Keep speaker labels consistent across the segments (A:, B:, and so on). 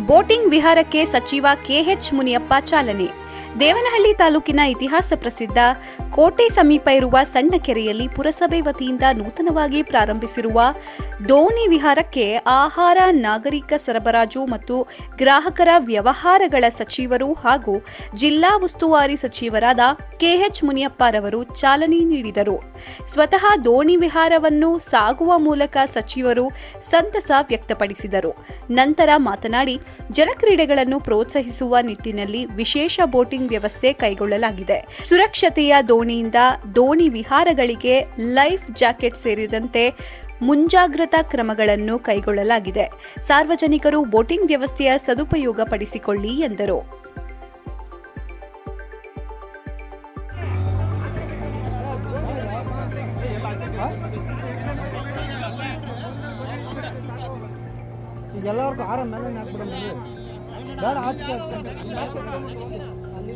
A: Boating ವಿಹಾರಕ್ಕೆ ಸಚಿವ K H Muniyappa ಚಾಲನೆ ದೇವನಹಳ್ಳಿ ತಾಲೂಕಿನ ಇತಿಹಾಸ ಪ್ರಸಿದ್ಧ ಕೋಟೆ ಸಮೀಪ ಇರುವ ಸಣ್ಣ ಕೆರೆಯಲ್ಲಿ ಪುರಸಭೆ ವತಿಯಿಂದ ನೂತನವಾಗಿ ಪ್ರಾರಂಭಿಸಿರುವ ದೋಣಿ ವಿಹಾರಕ್ಕೆ ಆಹಾರ, ನಾಗರಿಕ ಸರಬರಾಜು ಮತ್ತು ಗ್ರಾಹಕರ ವ್ಯವಹಾರಗಳ ಸಚಿವರು ಹಾಗೂ ಜಿಲ್ಲಾ ಉಸ್ತುವಾರಿ ಸಚಿವರಾದ ಕೆಎಚ್ ಮುನಿಯಪ್ಪರವರು ಚಾಲನೆ ನೀಡಿದರು. ಸ್ವತಃ ದೋಣಿ ವಿಹಾರವನ್ನು ಸಾಗುವ ಮೂಲಕ ಸಚಿವರು ಸಂತಸ ವ್ಯಕ್ತಪಡಿಸಿದರು. ನಂತರ ಮಾತನಾಡಿ, ಜಲಕ್ರೀಡೆಗಳನ್ನು ಪ್ರೋತ್ಸಾಹಿಸುವ ನಿಟ್ಟಿನಲ್ಲಿ ವಿಶೇಷ ಬೋಟಿಂಗ್ ವ್ಯವಸ್ಥೆ ಕೈಗೊಳ್ಳಲಾಗಿದೆ. ಸುರಕ್ಷತೆಯ ದೋಣಿಯಿಂದ ದೋಣಿ ವಿಹಾರಗಳಿಗೆ ಲೈಫ್ ಜಾಕೆಟ್ ಸೇರಿದಂತೆ ಮುಂಜಾಗ್ರತಾ ಕ್ರಮಗಳನ್ನು ಕೈಗೊಳ್ಳಲಾಗಿದೆ. ಸಾರ್ವಜನಿಕರು ಬೋಟಿಂಗ್ ವ್ಯವಸ್ಥೆಯ ಸದುಪಯೋಗ ಪಡಿಸಿಕೊಳ್ಳಿ ಎಂದರು.
B: ಎಲ್ಲರಿಗೂ ಆರಾಮ ಮೇಲೆ ಹಾಕ್ಬಿಡೋಣ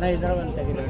B: ನಾ ಇದ್ರ ಒಂದು ತೆಗಿರಿ